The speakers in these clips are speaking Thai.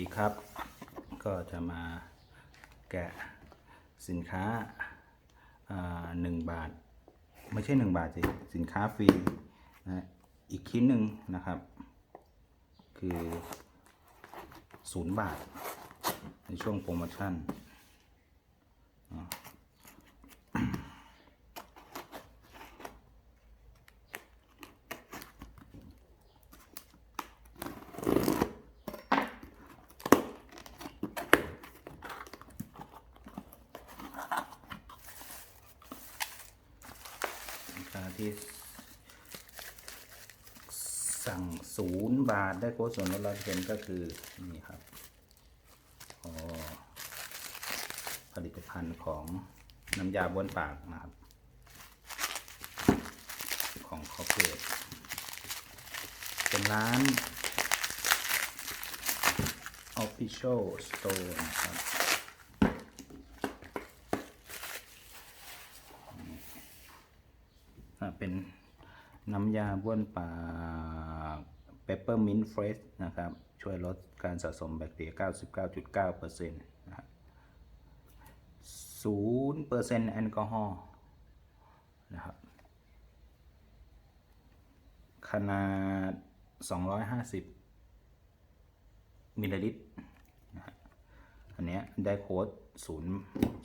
ดีครับ ก็จะมาแกะสินค้าาหนึ่งบาท ไม่ใช่หนึ่งบาทสิ สินค้าฟรีนะอีกชิ้นหนึ่งนะครับ คือศูนย์บาท ในช่วงโปรโมชั่น ที่สั่งศูนย์บาทได้โค้ดส่วนลดร้อยเปอร์เซ็นต์ก็คือ นี่ครับอ๋อผลิตภัณฑ์ของน้ำยาบ้วนปากนะครับ ของคอเกตเป็นร้าน Official Store นะครับ อ่า เป็นน้ำยาบ้วนปาก Peppermint Fresh นะครับ ช่วยลดการสะสมแบคทีเรีย 99.9%นะครับ0%แอลกอฮอล์นะครับ ขนาด 250 มิลลิลิตร อันเนี้ยได้โค้ดศูนย์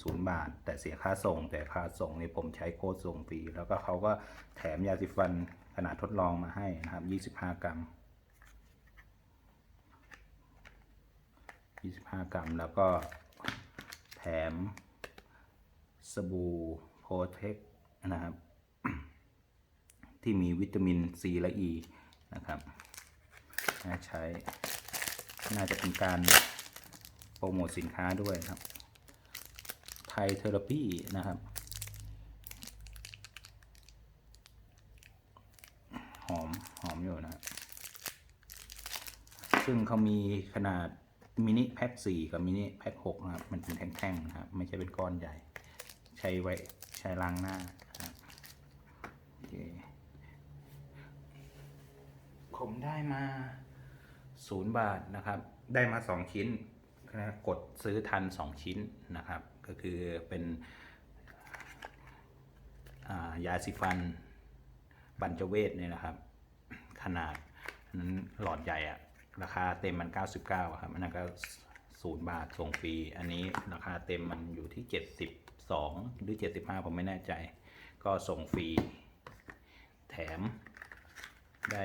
ศูนย์บาท แต่เสียค่าส่ง แต่ค่าส่งนี่ผมใช้โค้ดส่งฟรีแล้วก็เขาก็แถมยาสีฟันขนาดทดลองมาให้นะครับ 25 กรัม 25 กรัมแล้วก็แถมสบู่โพเทคนะครับ ที่มีวิตามินซีและอ e ีนะครับ น่าใช้ น่าจะเป็นการ โปรโมทสินค้าด้วยครับไทยเทอราปีนะครับ หอม หอมอยู่นะครับซึ่งเขามีขนาดมินิแพ็ค4กับมินิแพ็ค6นะครับ มันเป็นแท่งๆนะครับ ไม่ใช่เป็นก้อนใหญ่ ใช้ไว้ใช้ล้างหน้าครับโอเคผมได้มาศูนย์บาทนะครับ ได้มาสองชิ้น กดซื้อทันสองชิ้นนะครับ ก็คือเป็นายาสีฟันบัญจเวทเนี่ยนะครับ ขนาดนั้นหลอดใหญ่อะราคาเต็มมัน 99ครับอันนั้นก็ศูนย์บาทส่งฟรี อันนี้ราคาเต็มมันอยู่ที่ 72 หรือ 75 ผมไม่แน่ใจ ก็ส่งฟรี แถมได้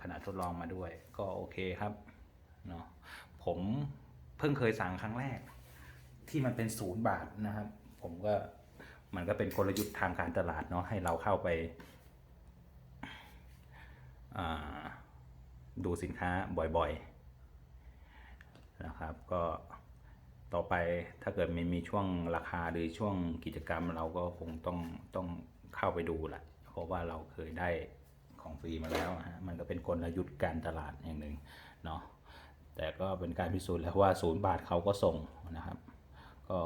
ขนาดทดลองมาด้วย ก็โอเคครับเนาะผม เพิ่งเคยสั่งครั้งแรก ที่มันเป็นศูนย์บาทนะครับ ผมก็มันก็เป็นกลยุทธ์ทางการตลาดเนาะให้เราเข้าไปาดูสินค้าบ่อยๆนะครับ ก็ต่อไปถ้าเกิดมันมีช่วงราคาหรือช่วงกิจกรรมเราก็คงต้องต้องเข้าไปดูแหละเพราะว่าเราเคยได้ของฟรีมาแล้วฮะมันก็เป็นกลยุทธ์การตลาดอย่างหนึ่งเนาะ แต่ก็เป็นการพิสูจน์แล้วว่าศูนย์บาทเขาก็ส่งนะครับ ก็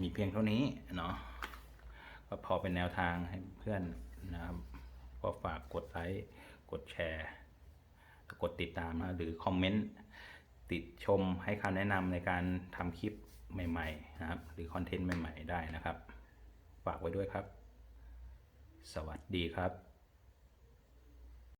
มีเพียงเท่านี้เนาะก็พอเป็นแนวทางให้เพื่อนนะครับ ก็ฝากกดไลค์กดแชร์กดติดตามนะหรือคอมเมนต์ติดชมให้คำแนะนำในการทำคลิปใหม่ ๆ นะครับ หรือคอนเทนต์ใหม่ ๆ ได้นะครับ ฝากไว้ด้วยครับ สวัสดีครับ